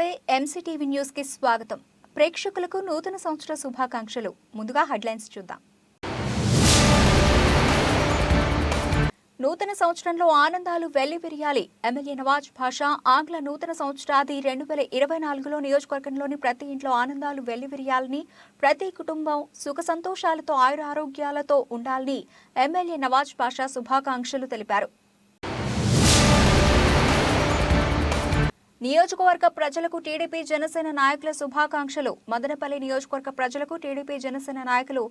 నమస్తే ఎంసీటీవీ న్యూస్కి స్వాగతం. ప్రేక్షకులకు నూతన సంవత్సర శుభాకాంక్షలు. ముందుగా హెడ్లైన్స్ చూద్దాం. నూతన సంవత్సరంలో ఆనందాలు వెల్లివిరియాలి. ఎమ్మెల్యే నవాజ్ భాషా ఆంగ్ల నూతన సంవత్సరాది రెండు వేల ఇరవై నాలుగులో నియోజకవర్గంలోని ప్రతి ఇంట్లో ఆనందాలు వెల్లివిరియాలని ప్రతి కుటుంబం సుఖ సంతోషాలతో ఆయుర ఆరోగ్యాలతో ఉండాలని ఎమ్మెల్యే నవాజ్ భాషా శుభాకాంక్షలు తెలిపారు. నియోజకవర్గ ప్రజలకు టీడీపీ జనసేన నాయకుల శుభాకాంక్షలు. మదనపల్లి నియోజకవర్గ ప్రజలకు టీడీపీ జనసేన నాయకులు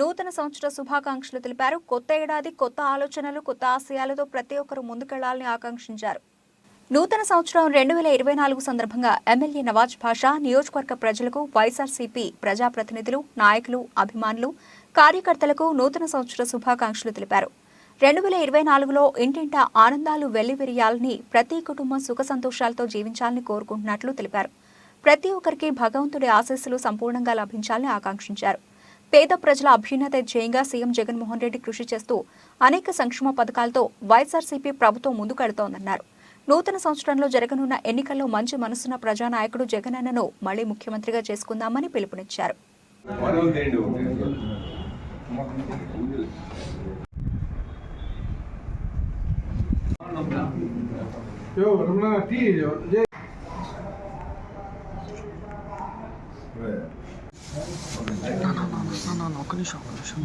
నూతన సంవత్సర శుభాకాంక్షలు తెలిపారు. కొత్త ఏడాది కొత్త ఆలోచనలు కొత్త ఆశయాలతో ప్రతి ఒక్కరూ ముందుకెళ్ళాలని ఆకాంక్షించారు. నూతన సంవత్సరం రెండు వేల ఇరవై నాలుగు సందర్భంగా ఎమ్మెల్యే నవాజ్ భాషా నియోజకవర్గ ప్రజలకు వైఎస్ఆర్సీపీ ప్రజాప్రతినిధులు నాయకులు అభిమానులు కార్యకర్తలకు నూతన సంవత్సర శుభాకాంక్షలు తెలిపారు. రెండు వేల ఇరవై నాలుగులో ఇంటింటా ఆనందాలు వెల్లివిరియాలని ప్రతి కుటుంబం సుఖ సంతోషాలతో జీవించాలని కోరుకుంటున్నట్లు తెలిపారు. ప్రతి ఒక్కరికి భగవంతుడి ఆశీస్సులు సంపూర్ణంగా లభించాలని ఆకాంక్షించారు. పేద ప్రజల అభ్యున్నత జయంగా సీఎం జగన్మోహన్ రెడ్డి కృషి చేస్తూ అనేక సంక్షేమ పథకాలతో వైఎస్ఆర్సీపీ ప్రభుత్వం ముందుకెడుతోందన్నారు నూతన సంవత్సరంలో జరగనున్న ఎన్నికల్లో మంచి మనసున్న ప్రజానాయకుడు జగనన్నను మళ్ళీ ముఖ్యమంత్రిగా చేసుకుందామని పిలుపునిచ్చారు. Yo, Ramana, tea. Jay. ఒక్క నిమిషం ఒక్క నిమిషం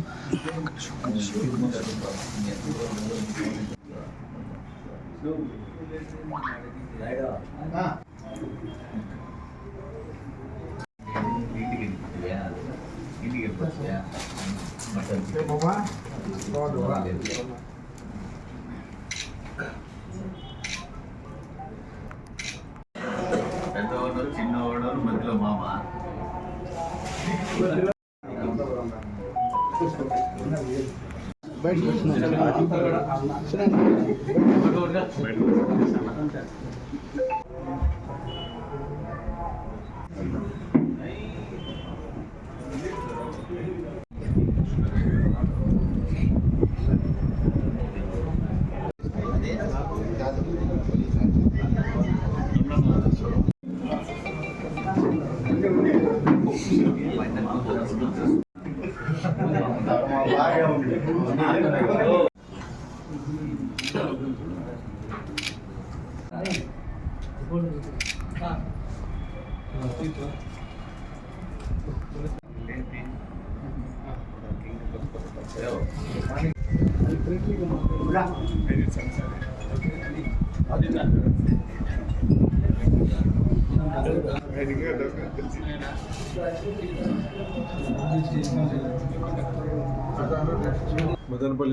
ఒక్క నిమిషం ఒక్క నిమిషం Yo, mamá. No, no, va. పెద్దవాడు మదనపల్లి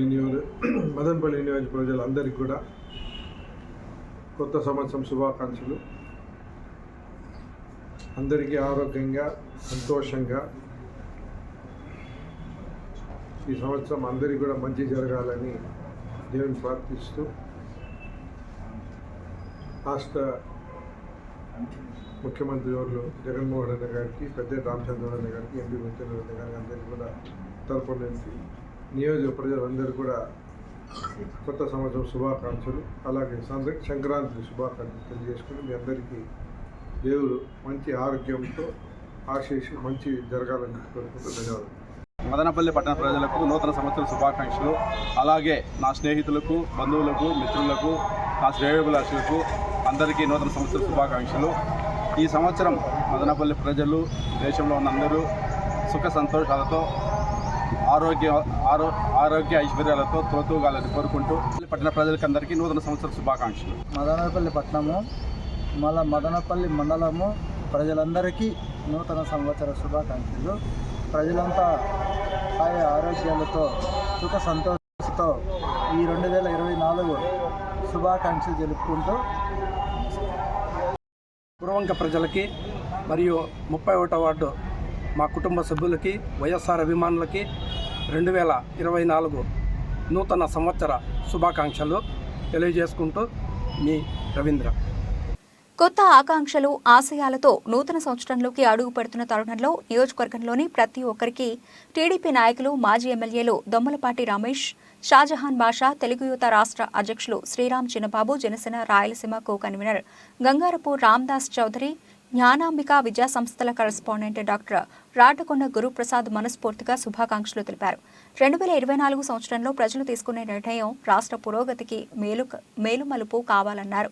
నియోజ మదనపల్లి నియోజక ప్రజలందరికీ కూడా కొత్త సంవత్సరం శుభాకాంక్షలు. అందరికీ ఆరోగ్యంగా సంతోషంగా ఈ సంవత్సరం అందరికీ కూడా మంచి జరగాలని దేవుని ప్రార్థిస్తూ రాష్ట్ర ముఖ్యమంత్రి ఎవరు జగన్మోహన్ రెడ్డి గారికి పెద్ద రామచంద్రరావు గారికి ఎంపీ ముత్యాలరెడ్డి గారికి అందరికీ కూడా తరపు నుంచి నియోజక ప్రజలందరూ కూడా కొత్త సంవత్సరం శుభాకాంక్షలు. అలాగే సంక్ర- సంక్రాంతి శుభాకాంక్షలు తెలియజేసుకుని మీ అందరికీ దేవుడు మంచి ఆరోగ్యంతో ఆశీస్సు మంచి జరగాలని కోరుకుంటూ ధన్యవాదాలు. మదనపల్లి పట్టణ ప్రజలకు నూతన సంవత్సర శుభాకాంక్షలు. అలాగే నా స్నేహితులకు బంధువులకు మిత్రులకు నా శ్రేయోభిలాషులకు అందరికీ నూతన సంవత్సర శుభాకాంక్షలు. ఈ సంవత్సరం మదనపల్లి ప్రజలు దేశంలో ఉన్న అందరూ సుఖ సంతోషాలతో ఆరోగ్య ఆరో ఆరోగ్య ఐశ్వర్యాలతో తోతూగాలని కోరుకుంటూ పట్టణ ప్రజలకు అందరికీ నూతన సంవత్సర శుభాకాంక్షలు. మదనపల్లి పట్టణము మళ్ళా మదనపల్లి మండలము ప్రజలందరికీ నూతన సంవత్సర శుభాకాంక్షలు. ప్రజలంతా ఆయా ఆరోగ్యాలతో సుఖ సంతోషంతో ఈ రెండు వేల ఇరవై నాలుగు శుభాకాంక్షలు జరుపుకుంటూ గురవంక ప్రజలకి మరియు ముప్పై ఒకటో వార్డు మా కుటుంబ సభ్యులకి వైఎస్ఆర్ అభిమానులకి రెండు వేల ఇరవై నాలుగు నూతన సంవత్సర శుభాకాంక్షలు తెలియజేసుకుంటూ మీ రవీంద్ర. కొత్త ఆకాంక్షలు ఆశయాలతో నూతన సంవత్సరంలోకి అడుగు పెడుతున్న తరుణంలో నియోజకవర్గంలోని ప్రతి ఒక్కరికి టీడీపీ నాయకులు మాజీ ఎమ్మెల్యేలు దొమ్మలపాటి రమేష్ షాజహాన్ బాషా తెలుగు యువత రాష్ట్ర అధ్యక్షులు శ్రీరామ్ చిన్నబాబు జనసేన రాయలసీమ కో కన్వీనర్ గంగారపు రామ్దాస్ చౌదరి జ్ఞానాంబిక విద్యా సంస్థల కరెస్పాండెంట్ డాక్టర్ రాటకొండ గురుప్రసాద్ మనస్ఫూర్తిగా శుభాకాంక్షలు తెలిపారు. రెండు వేల ఇరవై నాలుగు సంవత్సరంలో ప్రజలు తీసుకునే నిర్ణయం రాష్ట్ర పురోగతికి మేలు మేలుమలుపు కావాలన్నారు.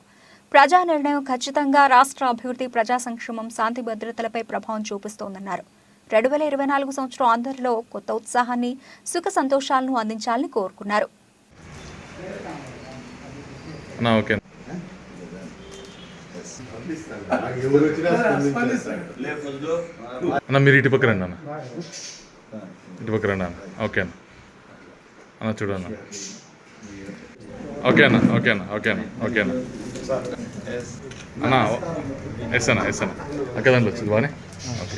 ప్రజా నిర్ణయం ఖచ్చితంగా రాష్ట్ర అభివృద్ధి ప్రజా సంక్షేమం శాంతి భద్రతలపై ప్రభావం చూపిస్తోందన్నారు. రెండు వేల ఇరవై నాలుగు సంవత్సరం అందరిలో కొత్త ఉత్సాహాన్ని సుఖ సంతోషాలను అందించాలని కోరుకున్నారు. ఓకే. అన్న మీరు ఇటు పక్క రండి అన్న. ఇటు పక్క రండి అన్న. ఓకే అన్న. అన్న చూడు అన్న. ఓకే అన్న. ఓకే అన్న. ఓకే అన్న. ఓకే అన్న. అన్న ఎస్ అన్న ఎస్ అన్న. అక్క దాంట్లో వచ్చింది బాగానే ఓకే.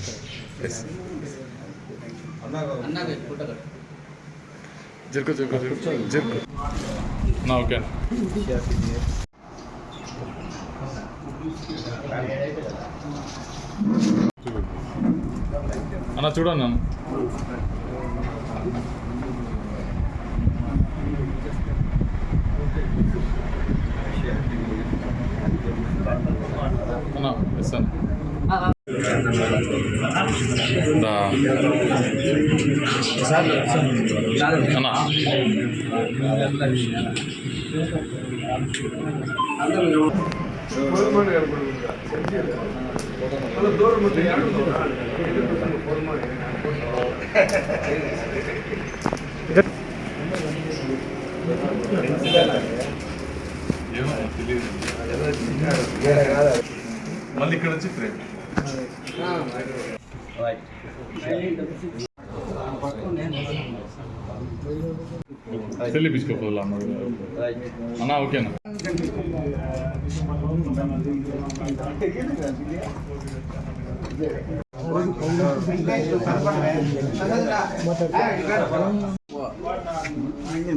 ఎస్. జరుకు జరుకు జరుకు. జరుకు. అన్న ఓకే అన్న. అన్న చూడండి అన్న అన్న ఎస్ మళ్ళీ ఇక్కడ వచ్చి ఫ్రేమ్. తెలిపించుకోపోలే అన్న అన్న ఓకేనా?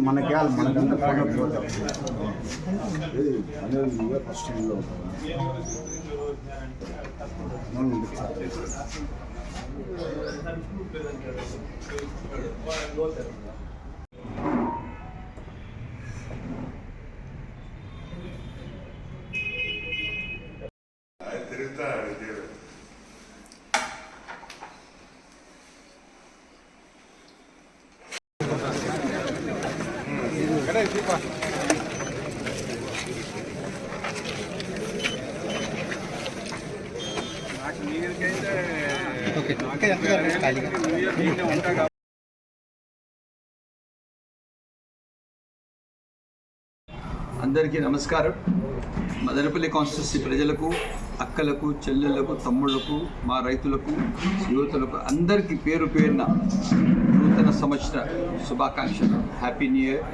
మనకి మనకంతా ఫోటో పోతాం ఫస్ట్ అందరికీ నమస్కారం. మదనపల్లి కాన్స్టిట్యూన్సీ ప్రజలకు అక్కలకు చెల్లెళ్ళకు తమ్ముళ్ళకు మా రైతులకు యువతులకు అందరికీ పేరు పేరున నూతన సంవత్సర శుభాకాంక్షలు. హ్యాపీ న్యూ ఇయర్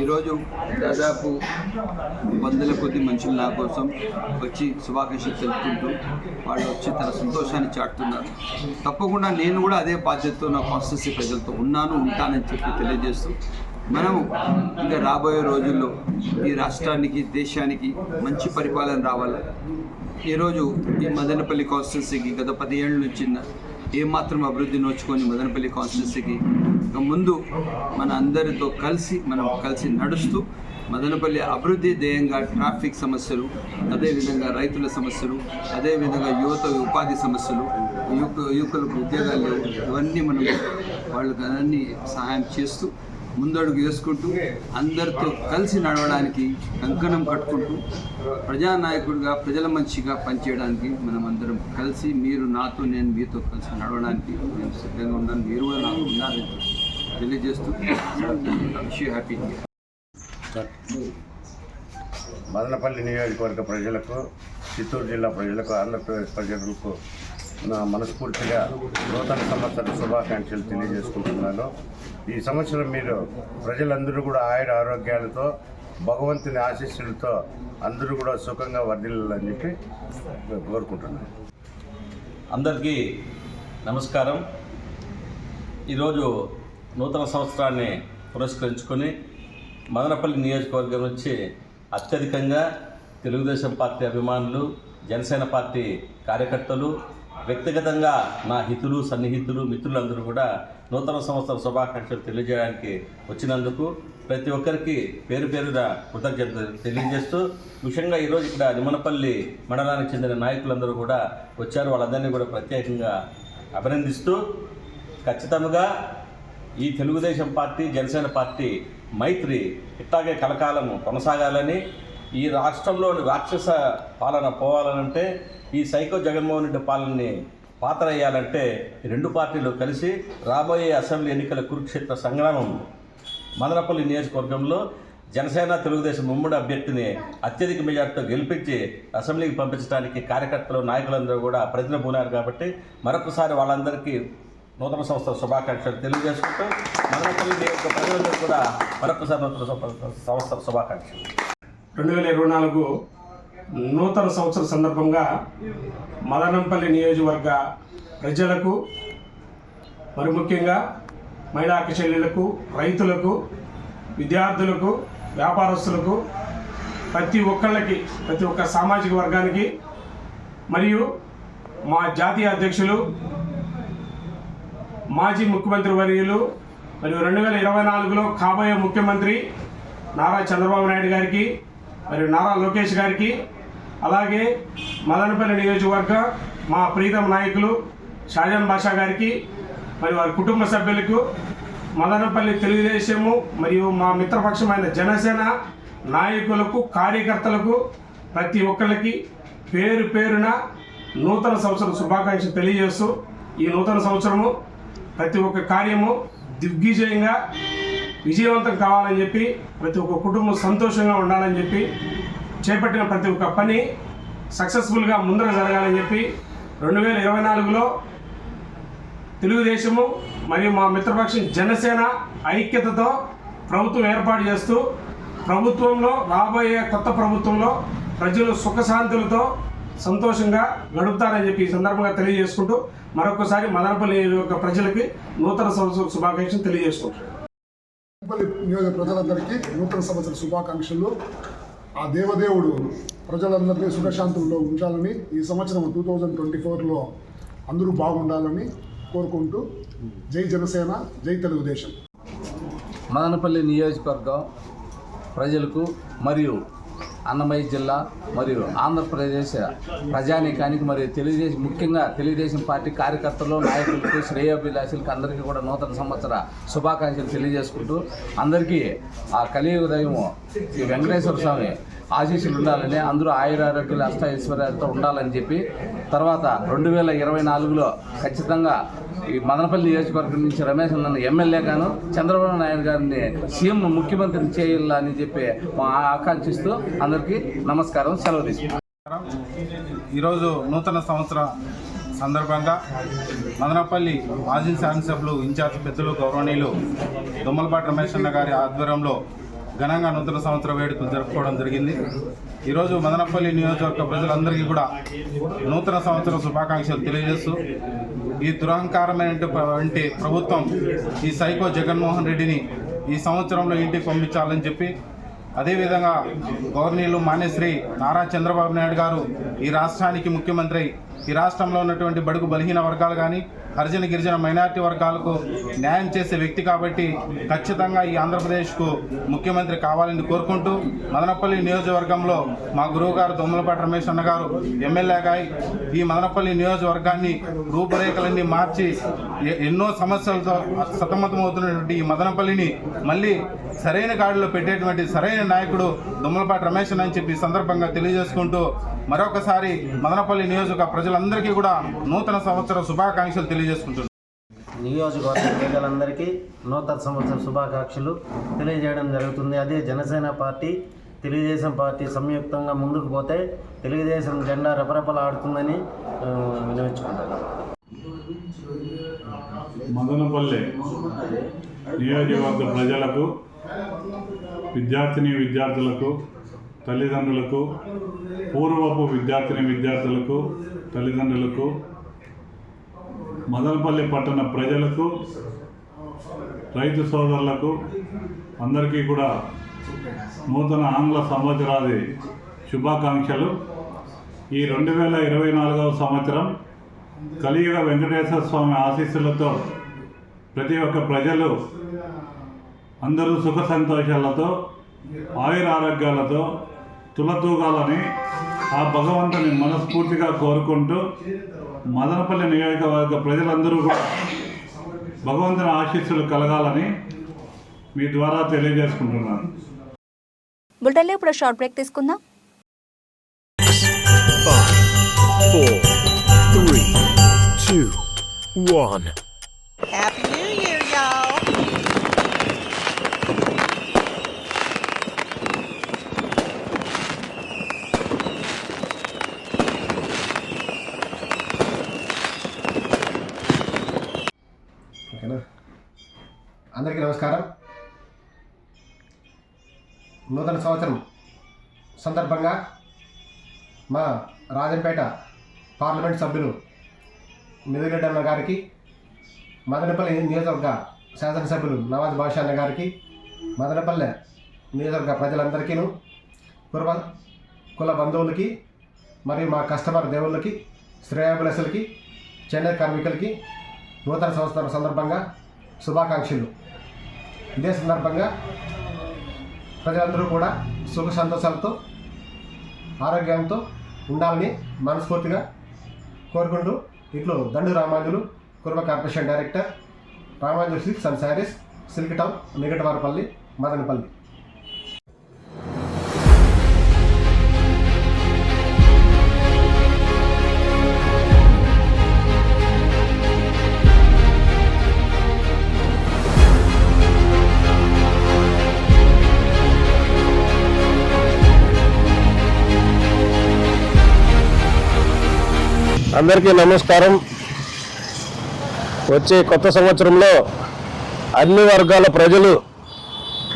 ఈరోజు దాదాపు వందల కొద్ది మనుషులు నా కోసం వచ్చి శుభాకాంక్షలు తెలుపుకుంటూ వాళ్ళు వచ్చి తన సంతోషాన్ని చాటుతున్నారు. తప్పకుండా నేను కూడా అదే బాధ్యతతో నా కాన్స్టిట్యూన్సీ ప్రజలతో ఉన్నాను ఉంటానని చెప్పి తెలియజేస్తూ మనము ఇంకా రాబోయే రోజుల్లో ఈ రాష్ట్రానికి దేశానికి మంచి పరిపాలన రావాలి? ఈరోజు ఈ మదనపల్లి కాన్స్టిట్యున్సీకి గత పదిహేళ్ళ నుంచి ఏమాత్రం అభివృద్ధి నోచుకొని మదనపల్లి కాన్స్టిట్యున్సీకి ముందు మన అందరితో కలిసి మనం కలిసి నడుస్తూ మదనపల్లి అభివృద్ధి ధ్యేయంగా ట్రాఫిక్ సమస్యలు అదేవిధంగా రైతుల సమస్యలు అదేవిధంగా యువత ఉపాధి సమస్యలు యువక యువకులకు ఉద్యోగాలు లేవు ఇవన్నీ మనం వాళ్ళకి అన్ని సహాయం చేస్తూ ముందడుగు వేసుకుంటూ అందరితో కలిసి నడవడానికి కంకణం కట్టుకుంటూ ప్రజానాయకుడిగా ప్రజల మంచిగా పనిచేయడానికి మనం అందరం కలిసి మీరు నాతో నేను మీతో కలిసి నడవడానికి నేను సిద్ధంగా ఉన్నాను మీరు కూడా నాకు ఉన్నారని తెలియజేస్తూ హ్యాపీ మదనపల్లి నియోజకవర్గ ప్రజలకు చిత్తూరు జిల్లా ప్రజలకు ఆంధ్రప్రదేశ్ ప్రజలకు నా మనస్ఫూర్తిగా నూతన సంవత్సర శుభాకాంక్షలు తెలియజేసుకుంటున్నాను. ఈ సంవత్సరం మీరు ప్రజలందరూ కూడా ఆయుర ఆరోగ్యాలతో భగవంతుని ఆశీస్సులతో అందరూ కూడా సుఖంగా వర్ధిల్లాలని చెప్పి కోరుకుంటున్నాను. అందరికీ నమస్కారం. ఈరోజు నూతన సంవత్సరాన్ని పురస్కరించుకొని మదనపల్లి నియోజకవర్గం నుంచి అత్యధికంగా తెలుగుదేశం పార్టీ అభిమానులు జనసేన పార్టీ కార్యకర్తలు వ్యక్తిగతంగా నా హితులు సన్నిహితులు మిత్రులందరూ కూడా నూతన సంవత్సర శుభాకాంక్షలు తెలియజేయడానికి వచ్చినందుకు ప్రతి ఒక్కరికి పేరు పేరున కృతజ్ఞతలు తెలియజేస్తూ ముఖ్యంగా ఈరోజు ఇక్కడ నిమ్మనపల్లి మండలానికి చెందిన నాయకులందరూ కూడా వచ్చారు. వాళ్ళందరినీ కూడా ప్రత్యేకంగా అభినందిస్తూ ఖచ్చితంగా ఈ తెలుగుదేశం పార్టీ జనసేన పార్టీ మైత్రి ఇట్లాగే కలకాలము కొనసాగాలని ఈ రాష్ట్రంలోని రాక్షస పాలన పోవాలనంటే ఈ సైకో జగన్మోహన్ రెడ్డి పాలనని పాత్ర వేయాలంటే రెండు పార్టీలు కలిసి రాబోయే అసెంబ్లీ ఎన్నికల కురుక్షేత్ర సంగ్రామం మదనపల్లి నియోజకవర్గంలో జనసేన తెలుగుదేశం ఉమ్మడి అభ్యర్థిని అత్యధిక మెజార్టీతో గెలిపించి అసెంబ్లీకి పంపించడానికి కార్యకర్తలు నాయకులందరూ కూడా ప్రతిన పూనారు కాబట్టి మరొకసారి వాళ్ళందరికీ నూతన సంవత్సర శుభాకాంక్షలు తెలియజేసుకుంటూ మదనపల్లి నియోజక ప్రజలందరూ కూడా మరొకసారి నూతన సంవత్సర శుభాకాంక్షలు. రెండు వేల ఇరవై నాలుగు నూతన సంవత్సర సందర్భంగా మదనంపల్లి నియోజకవర్గ ప్రజలకు మరి ముఖ్యంగా మహిళా చెల్లెలకు రైతులకు విద్యార్థులకు వ్యాపారస్తులకు ప్రతి ఒక్కళ్ళకి ప్రతి ఒక్క సామాజిక వర్గానికి మరియు మా జాతీయ అధ్యక్షులు మాజీ ముఖ్యమంత్రి వర్యులు మరియు రెండు వేల ఇరవై నాలుగులో కాబోయే ముఖ్యమంత్రి నారా చంద్రబాబు నాయుడు గారికి మరియు నారా లోకేష్ గారికి అలాగే మదనపల్లి నియోజకవర్గ మా ప్రీతం నాయకులు షాజాన్ బాషా గారికి మరియు వారి కుటుంబ సభ్యులకు మదనపల్లి తెలుగుదేశము మరియు మా మిత్రపక్షమైన జనసేన నాయకులకు కార్యకర్తలకు ప్రతి ఒక్కరికి పేరు పేరున నూతన సంవత్సరం శుభాకాంక్షలు తెలియజేస్తూ ఈ నూతన సంవత్సరము ప్రతి ఒక్క కార్యము దిగ్విజయంగా విజయవంతం కావాలని చెప్పి ప్రతి ఒక్క కుటుంబం సంతోషంగా ఉండాలని చెప్పి చేపట్టిన ప్రతి ఒక్క పని సక్సెస్ఫుల్గా ముందర జరగాలని చెప్పి రెండు వేల ఇరవై నాలుగులో తెలుగుదేశము మరియు మా మిత్రపక్షం జనసేన ఐక్యతతో ప్రభుత్వం ఏర్పాటు చేస్తూ ప్రభుత్వంలో రాబోయే కొత్త ప్రభుత్వంలో ప్రజలు సుఖశాంతులతో సంతోషంగా గడుపుతారని చెప్పి ఈ సందర్భంగా తెలియజేసుకుంటూ మరొకసారి మదనపల్లి యొక్క ప్రజలకి నూతన సంవత్సర శుభాకాంక్షలు తెలియజేసుకుంటారు తిరుపతి నియోజక ప్రజలందరికీ నూతన సంవత్సర శుభాకాంక్షలు. ఆ దేవదేవుడు ప్రజలందరినీ సుఖశాంతుల్లో ఉంచాలని ఈ సంవత్సరం టూ థౌజండ్ ట్వంటీ ఫోర్లో అందరూ బాగుండాలని కోరుకుంటూ జై జనసేన జై తెలుగుదేశం. మదనపల్లి నియోజకవర్గం ప్రజలకు మరియు అన్నమయ్య జిల్లా మరియు ఆంధ్రప్రదేశ్ ప్రజానీకానికి మరియు తెలుగుదేశం ముఖ్యంగా తెలుగుదేశం పార్టీ కార్యకర్తలు నాయకులకు శ్రేయోభిలాషులకు అందరికీ కూడా నూతన సంవత్సర శుభాకాంక్షలు తెలియజేసుకుంటూ అందరికీ ఆ కలియుగ దైవము శ్రీ వెంకటేశ్వర స్వామి ఆశీస్సులు ఉండాలని అందరూ ఆయురారోగ్యాలు అష్ట ఐశ్వర్యాలతో ఉండాలని చెప్పి తర్వాత రెండు వేల ఇరవై నాలుగులో ఖచ్చితంగా ఈ మదనపల్లి నియోజకవర్గం నుంచి రమేష్ నన్ను ఎమ్మెల్యేగాను చంద్రబాబు నాయుడు గారిని సీఎం ముఖ్యమంత్రిని చేయాలని చెప్పి మా ఆకాంక్షిస్తూ అందరికీ నమస్కారం సెలవు తీసుకుంటాం. ఈరోజు నూతన సంవత్సర సందర్భంగా మదనపల్లి మాజీ శాసనసభ్యులు ఇన్ఛార్జ్ పెద్దలు గౌరవనీయులు దుమ్మలపాటి రమేష్ అన్న గారి ఆధ్వర్యంలో ఘనంగా నూతన సంవత్సర వేడుకలు జరుపుకోవడం జరిగింది. ఈరోజు మదనపల్లి నియోజకవర్గ ప్రజలందరికీ కూడా నూతన సంవత్సర శుభాకాంక్షలు తెలియజేస్తూ ఈ దురహంకారమైనటువంటి ప్రభుత్వం ఈ సైకో జగన్మోహన్ రెడ్డిని ఈ సంవత్సరంలో ఇంటికి పంపించాలని చెప్పి అదేవిధంగా గవర్నీలు మాన్యశ్రీ నారా చంద్రబాబు నాయుడు గారు ఈ రాష్ట్రానికి ముఖ్యమంత్రి. ఈ రాష్ట్రంలో ఉన్నటువంటి బడుగు బలహీన వర్గాలు కానీ హరిజన గిరిజన మైనారిటీ వర్గాలకు న్యాయం చేసే వ్యక్తి కాబట్టి ఖచ్చితంగా ఈ ఆంధ్రప్రదేశ్కు ముఖ్యమంత్రి కావాలని కోరుకుంటూ మదనపల్లి నియోజకవర్గంలో మా గురువు గారు దొమ్మలపాటి రమేష్ అన్న గారు ఎమ్మెల్యేగా ఈ మదనపల్లి నియోజకవర్గాన్ని రూపురేఖలన్నీ మార్చి ఎన్నో సమస్యలతో సతమతమవుతున్నటువంటి ఈ మదనపల్లిని మళ్ళీ సరైన గాడిలో పెట్టేటువంటి సరైన నాయకుడు దొమ్మలపాటి రమేష్ అని చెప్పి సందర్భంగా తెలియజేసుకుంటూ మరొకసారి మదనపల్లి నియోజక ప్రజలు ప్రజలందరికీ కూడా నూతన సంవత్సర శుభాకాంక్షలు తెలియజేసుకుంటున్నాను. నియోజకవర్గ ప్రజలందరికీ నూతన సంవత్సర శుభాకాంక్షలు తెలియజేయడం జరుగుతుంది. అదే జనసేన పార్టీ తెలుగుదేశం పార్టీ సంయుక్తంగా ముందుకు పోతే తెలుగుదేశం జెండా రెపరెపలాడుతుందని ఆ, వినియోగించుకుంటారు మదనపల్లె నియోజకవర్గ ప్రజలకు విద్యార్థిని విద్యార్థులకు తల్లిదండ్రులకు పూర్వపు విద్యార్థిని విద్యార్థులకు తల్లిదండ్రులకు మదనపల్లి పట్టణ ప్రజలకు రైతు సోదరులకు అందరికీ కూడా నూతన ఆంగ్ల సంవత్సరాది శుభాకాంక్షలు. ఈ రెండు వేల ఇరవై నాలుగవ సంవత్సరం కలియుగ వెంకటేశ్వర స్వామి ఆశీస్సులతో ప్రతి ఒక్క ప్రజలు అందరూ సుఖ సంతోషాలతో ఆయుర ఆరోగ్యాలతో తులతూగాలని ఆ భగవంతుని మనస్ఫూర్తిగా కోరుకుంటూ మదనపల్లి నియోజకవర్గ ప్రజలందరూ కూడా భగవంతుని ఆశీస్సులు కలగాలని మీ ద్వారా తెలియజేసుకుంటున్నాను బులెటిన్లో ఇప్పుడు షార్ట్ బ్రేక్ తీసుకుందాం four, three, two, one. Happy New Year, y'all. ఓకేనా అందరికీ నమస్కారం నూతన సంవత్సరం సందర్భంగా మా రాజంపేట పార్లమెంట్ సభ్యులు మిదిరెడ్డి అన్న గారికి మదనపల్లి నియోజకవర్గ శాసనసభ్యులు నవాజ్ బాషా అన్న గారికి మదనపల్లె నియోజకవర్గ ప్రజలందరికీను కుర్బ కుల బంధువులకి మరియు మా కస్టమర్ దేవుళ్ళకి శ్రేయాభిలసులకి చెన్నై కార్మికులకి నూతన సంవత్సరం సందర్భంగా శుభాకాంక్షలు. ఇదే సందర్భంగా ప్రజలందరూ కూడా సుఖ సంతోషాలతో ఆరోగ్యంతో ఉండాలని మనస్ఫూర్తిగా కోరుకుంటూ ఇట్లు Dandu Ramanjulu Kurma corporation director Ramanjulu silks and sarees silk town Nigatavarapalli Madanapalle. అందరికీ నమస్కారం. వచ్చే కొత్త సంవత్సరంలో అన్ని వర్గాల ప్రజలు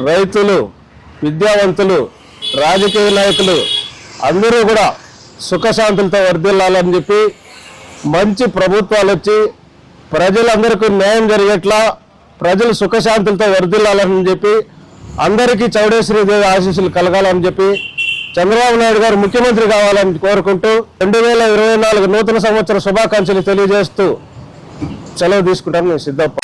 రైతులు విద్యావంతులు రాజకీయ నాయకులు అందరూ కూడా సుఖశాంతులతో వర్ధిల్లాలని చెప్పి మంచి ప్రభుత్వాలు వచ్చి ప్రజలందరికీ న్యాయం జరిగేట్లా ప్రజలు సుఖశాంతులతో వర్ధిల్లాలని చెప్పి అందరికీ చౌడేశ్వరి దేవి ఆశీస్సులు కలగాలని చెప్పి చంద్రబాబు నాయుడు గారు ముఖ్యమంత్రి కావాలని కోరుకుంటూ రెండు వేల ఇరవై నాలుగు నూతన సంవత్సర శుభాకాంక్షలు తెలియజేస్తూ సెలవు తీసుకుంటాను నేను సిద్ధప్ప.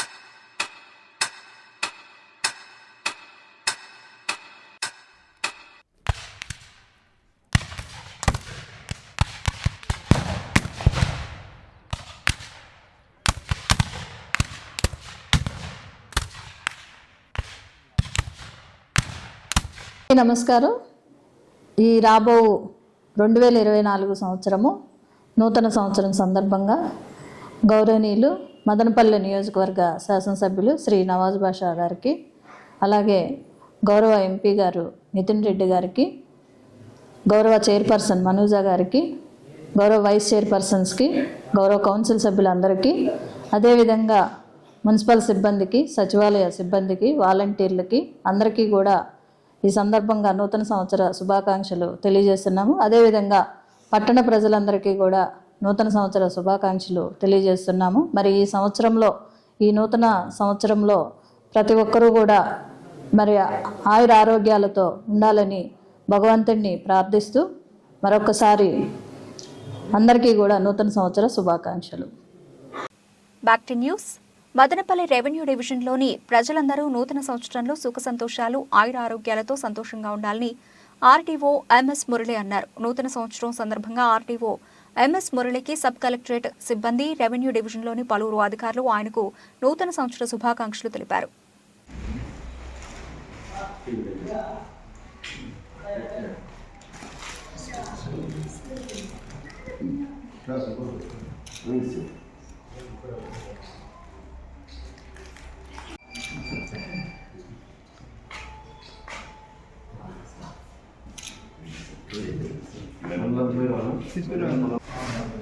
నమస్కారం. ఈ రాబో రెండు వేల ఇరవై నాలుగు సంవత్సరము నూతన సంవత్సరం సందర్భంగా గౌరవనీయులు మదనపల్లి నియోజకవర్గ శాసనసభ్యులు శ్రీ నవాజ్ బాషా గారికి అలాగే గౌరవ ఎంపీ గారు నితిన్ రెడ్డి గారికి గౌరవ చైర్పర్సన్ మనూజ గారికి గౌరవ వైస్ చైర్పర్సన్స్కి గౌరవ కౌన్సిల్ సభ్యులందరికీ అదేవిధంగా మున్సిపల్ సిబ్బందికి సచివాలయ సిబ్బందికి వాలంటీర్లకి అందరికీ కూడా ఈ సందర్భంగా నూతన సంవత్సర శుభాకాంక్షలు తెలియజేస్తున్నాము. అదేవిధంగా పట్టణ ప్రజలందరికీ కూడా నూతన సంవత్సర శుభాకాంక్షలు తెలియజేస్తున్నాము. మరి ఈ సంవత్సరంలో ఈ నూతన సంవత్సరంలో ప్రతి ఒక్కరూ కూడా మరి ఆయుర ఆరోగ్యాలతో ఉండాలని భగవంతుణ్ణి ప్రార్థిస్తూ మరొకసారి అందరికీ కూడా నూతన సంవత్సర శుభాకాంక్షలు. Back to news Madanapalle revenue డివిజన్లోని ప్రజలందరూ నూతన సంవత్సరంలో సుఖ సంతోషాలు ఆయుర ఆరోగ్యాలతో సంతోషంగా ఉండాలని ఆర్డీఓ ఎంఎస్ మురళి అన్నారు. నూతన సంవత్సరం సందర్భంగా ఆర్డీఓ ఎంఎస్ మురళికి సబ్ కలెక్టరేట్ సిబ్బంది రెవెన్యూ డివిజన్లోని పలువురు అధికారులు ఆయనకు నూతన సంవత్సర శుభాకాంక్షలు తెలిపారు.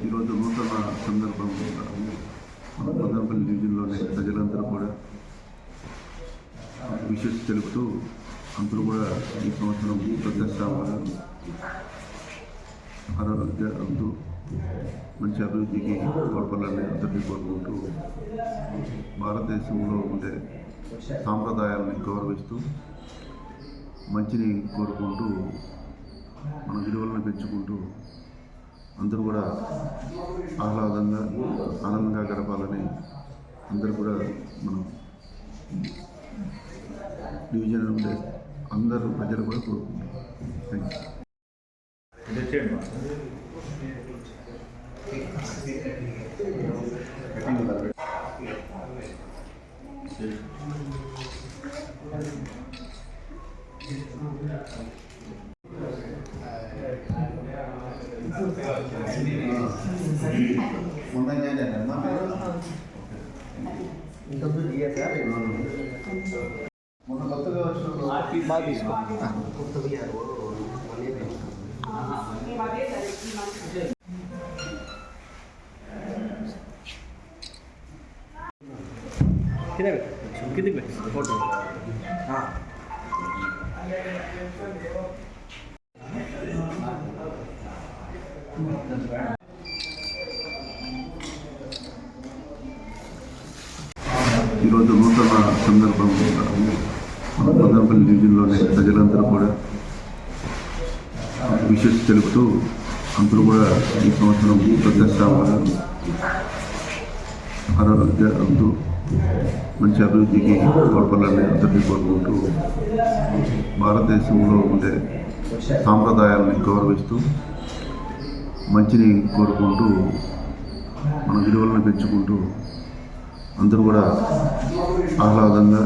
ఈరోజు నూతన సందర్భంగా మదనపల్లి డివిజన్లోని ప్రజలందరూ కూడా విశేష తెలుపుతూ అందరూ కూడా ఈ సంవత్సరం ప్రతిష్టాపన ఆరోగ్యంతో మంచి అభివృద్ధికి తోడ్పడాలని అందరినీ కోరుకుంటూ భారతదేశంలో ఉండే సాంప్రదాయాలని గౌరవిస్తూ మంచిని కోరుకుంటూ మన విలువలను పెంచుకుంటూ అందరూ కూడా ఆహ్లాదంగా ఆనందంగా గడపాలని అందరూ కూడా మనం డివిజన్ ఉండే అందరూ ప్రజలు కూడా కోరుకుంటాం థ్యాంక్ యూ వచ్చిన బాగా తీసుకో కింద పెట్టు కిందకి పెట్టు ఫోటో ఈరోజు నూతన సందర్భంగా మదనపల్లి డివిజన్లోని ప్రజలందరూ కూడా విషెస్ తెలుపుతూ అందరూ కూడా ఈ సంవత్సరం ప్రతిష్టాపన ఆరోగ్యంతో మంచి అభివృద్ధికి తోడ్పడాలని అందరినీ కోరుకుంటూ భారతదేశంలో ఉండే సాంప్రదాయాలని గౌరవిస్తూ మంచిని కోరుకుంటూ మన విలువలను పెంచుకుంటూ అందరూ కూడా ఆహ్లాదంగా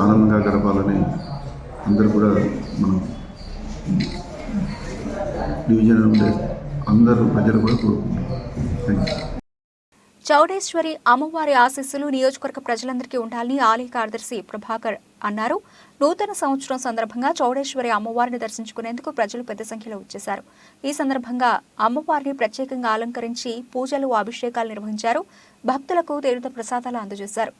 ఆనందంగా గడపాలని అందరూ కూడా మనం డివిజన్ ఉండే అందరూ ప్రజలు కూడా కోరుకుంటున్నాం. థ్యాంక్ యూ చౌడేశ్వరి అమ్మవారి ఆశీస్సులు నియోజకవర్గ ప్రజలందరికీ ఉండాలని ఆలయ కార్యదర్శి ప్రభాకర్ అన్నారు. నూతన సంవత్సరం సందర్భంగా చౌడేశ్వరి అమ్మవారిని దర్శించుకునేందుకు ప్రజలు పెద్ద సంఖ్యలో వచ్చేశారు. ఈ సందర్భంగా అమ్మవారిని ప్రత్యేకంగా అలంకరించి పూజలు అభిషేకాలు నిర్వహించారు. భక్తులకు తీర్థ ప్రసాదాలు అందజేశారు.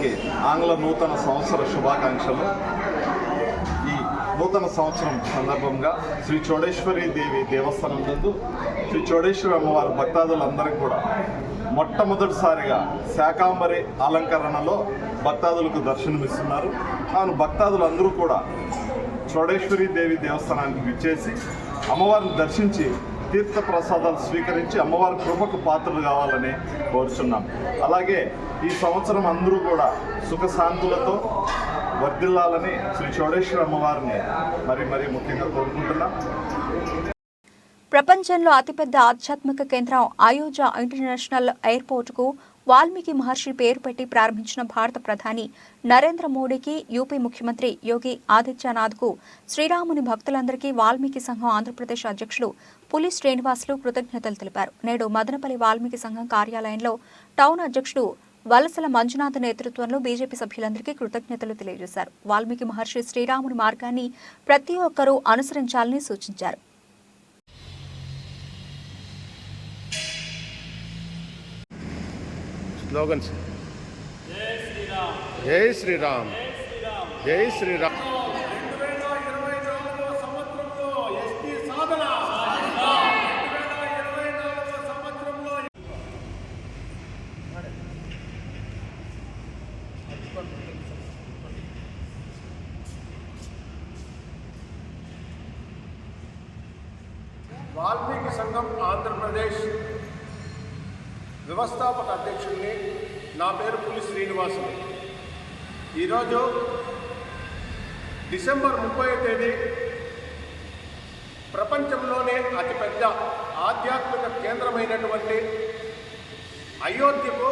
భక్తాదులందరికీ ఆంగ్ల నూతన సంవత్సర శుభాకాంక్షలు. ఈ నూతన సంవత్సరం సందర్భంగా శ్రీ చోడేశ్వరి దేవి దేవస్థానం నందు శ్రీ చోడేశ్వరి అమ్మవారి భక్తాదులందరికీ కూడా మొట్టమొదటిసారిగా శాకాంబరి అలంకరణలో భక్తాదులకు దర్శనమిస్తున్నారు. కావున భక్తాదులందరూ కూడా చోడేశ్వరి దేవి దేవస్థానానికి విచ్చేసి అమ్మవారిని దర్శించి తీర్థ ప్రసాదాలు స్వీకరించి అమ్మవారి కృపకు పాత్రలు కావాలని కోరుచున్నాం. అలాగే ఈ సంవత్సరం అందరూ కూడా సుఖశాంతులతో వర్ధిల్లాలని శ్రీ చోడేశ్వరి అమ్మవారిని మరి మరి ముఖ్యంగా కోరుకుంటున్నాం. ప్రపంచంలో అతిపెద్ద ఆధ్యాత్మిక కేంద్రం అయోధ్య ఇంటర్నేషనల్ ఎయిర్పోర్టుకు వాల్మీకి మహర్షి పేరు పెట్టి ప్రారంభించిన భారత ప్రధాని నరేంద్ర మోడీకి యూపీ ముఖ్యమంత్రి యోగి ఆదిత్యనాథ్కు శ్రీరాముని భక్తులందరికీ వాల్మీకి సంఘం ఆంధ్రప్రదేశ్ అధ్యక్షులు పులి శ్రీనివాసులు కృతజ్ఞతలు తెలిపారు. నేడు మదనపల్లి వాల్మీకి సంఘం కార్యాలయంలో టౌన్ అధ్యక్షుడు వలసల మంజునాథ్ నేతృత్వంలో బీజేపీ సభ్యులందరికీ కృతజ్ఞతలు తెలియజేశారు. వాల్మీకి మహర్షి శ్రీరాముని మార్గాన్ని ప్రతి ఒక్కరూ అనుసరించాలని సూచించారు. స్లోగన్స్ జై శ్రీరామ్ జై శ్రీరామ్ వాల్మీకి సంఘం ఆంధ్రప్రదేశ్ వ్యవస్థాపక అధ్యక్షుడిని నా పేరు పులి శ్రీనివాసులు. ఈరోజు డిసెంబర్ ముప్పై తేదీ ప్రపంచంలోనే అతిపెద్ద ఆధ్యాత్మిక కేంద్రమైనటువంటి అయోధ్యకు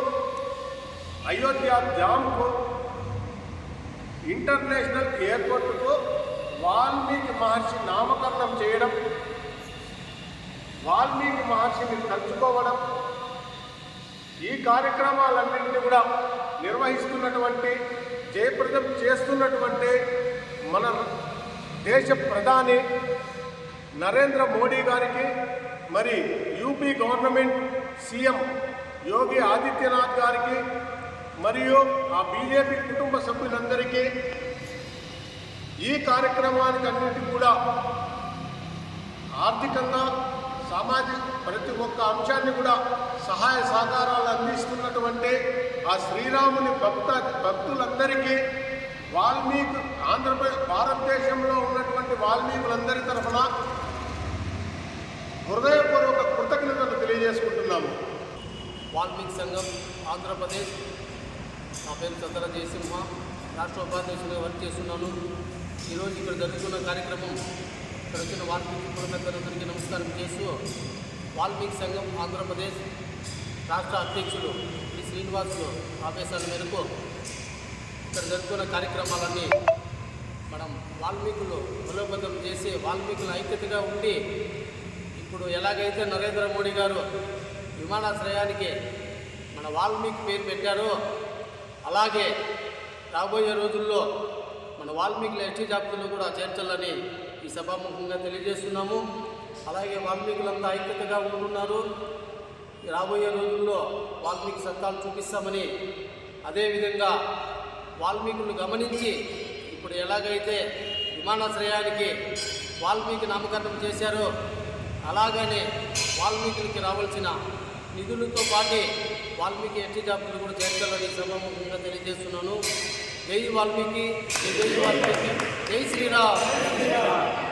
అయోధ్య డ్యామ్కు ఇంటర్నేషనల్ ఎయిర్పోర్టుకు వాల్మీకి మహర్షి నామకరణం చేయడం వాల్మీకి మహర్షిని తలుచుకోవడం ఈ కార్యక్రమాలన్నింటినీ కూడా నిర్వహిస్తున్నటువంటి జయప్రదం చేస్తున్నటువంటి మన దేశ ప్రధాని నరేంద్ర మోడీ గారికి మరి UP government CM Yogi Adityanath గారికి మరియు ఆ బీజేపీ కుటుంబ సభ్యులందరికీ ఈ కార్యక్రమానికి అన్నింటికి కూడా ఆర్థికంగా సామాజిక ప్రతి ఒక్క అంశాన్ని కూడా సహాయ సహకారాలు అందిస్తున్నటువంటి ఆ శ్రీరాముని భక్త భక్తులందరికీ వాల్మీకి ఆంధ్రప్రదేశ్ భారతదేశంలో ఉన్నటువంటి వాల్మీకులందరి తరఫున హృదయపూర్వక కృతజ్ఞతలు తెలియజేసుకుంటున్నాము. వాల్మీకి సంఘం ఆంధ్రప్రదేశ్. నా పేరు చంద్ర జయసింహ. రాష్ట్ర ఉపాధ్యక్షుడిగా వర్క్ చేస్తున్నాను. ఈరోజు ఇక్కడ జరుగుతున్న కార్యక్రమం ఇక్కడ వచ్చిన వాల్మీకి కుల పెద్దలందరికీ వాల్మీకి సంఘం ఆంధ్రప్రదేశ్ రాష్ట్ర అధ్యక్షులు శ్రీ శ్రీనివాసులు ఆదేశాల మేరకు ఇక్కడ జరుగుతున్న కార్యక్రమాలన్నీ మనం వాల్మీకులు బలోపేతం చేసి వాల్మీకుల ఐక్యతగా ఉండి ఇప్పుడు ఎలాగైతే నరేంద్ర మోడీ గారు విమానాశ్రయానికి మన వాల్మీకి పేరు పెట్టారో అలాగే రాబోయే రోజుల్లో మన వాల్మీకుల ఎస్టీ జాబితాలో కూడా చేర్చాలని ఈ సభాముఖంగా తెలియజేస్తున్నాము. అలాగే వాల్మీకులంతా ఐక్యతగా ఉంటున్నారు రాబోయే రోజుల్లో వాల్మీకి సత్తాలు చూపిస్తామని అదేవిధంగా వాల్మీకులను గమనించి ఇప్పుడు ఎలాగైతే విమానాశ్రయానికి వాల్మీకి నామకరణం చేశారో అలాగనే వాల్మీకులకి రావాల్సిన నిధులతో పాటు వాల్మీకి ఎట్టి జాబులు కూడా చేర్చాలని సభాముఖంగా తెలియజేస్తున్నాను. జై వాల్మీకి జై వాల్మీకి జై శ్రీరామ్.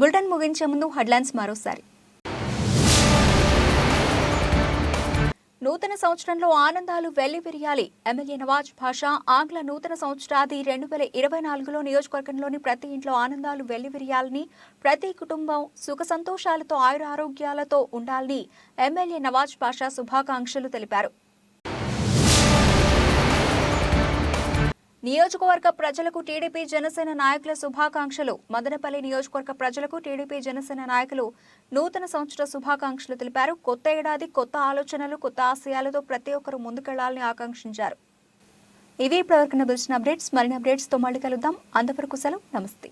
బులెటిన్ ముగించే ముందు హెడ్లైన్స్ మరోసారి. నూతన సంవత్సరంలో ఆనందాలు వెల్లివిరియాలి. ఎమ్మెల్యే నవాజ్ భాషా ఆంగ్ల నూతన సంవత్సరాది రెండు వేల ఇరవై నాలుగులో నియోజకవర్గంలోని ప్రతి ఇంట్లో ఆనందాలు వెల్లివిరియాలని ప్రతి కుటుంబం సుఖ సంతోషాలతో ఆయుర ఆరోగ్యాలతో ఉండాలని ఎమ్మెల్యే నవాజ్ భాషా శుభాకాంక్షలు తెలిపారు. నియోజకవర్గ ప్రజలకు టీడీపీ జనసేన నాయకుల శుభాకాంక్షలు. మదనపల్లి నియోజకవర్గ ప్రజలకు టీడీపీ జనసేన నాయకులు నూతన సంవత్సర శుభాకాంక్షలు తెలిపారు. కొత్త ఏడాది కొత్త ఆలోచనలు కొత్త ఆశయాలతో ప్రతి ఒక్కరూ ముందుకెళ్ళాలని ఆకాంక్షించారు. ఇవి ఇప్పటివరకు పిలిచిన అప్డేట్స్. మరిన్ని అప్డేట్స్తో మళ్ళీ కలుద్దాం. అంతవరకు సెలవు. నమస్తే.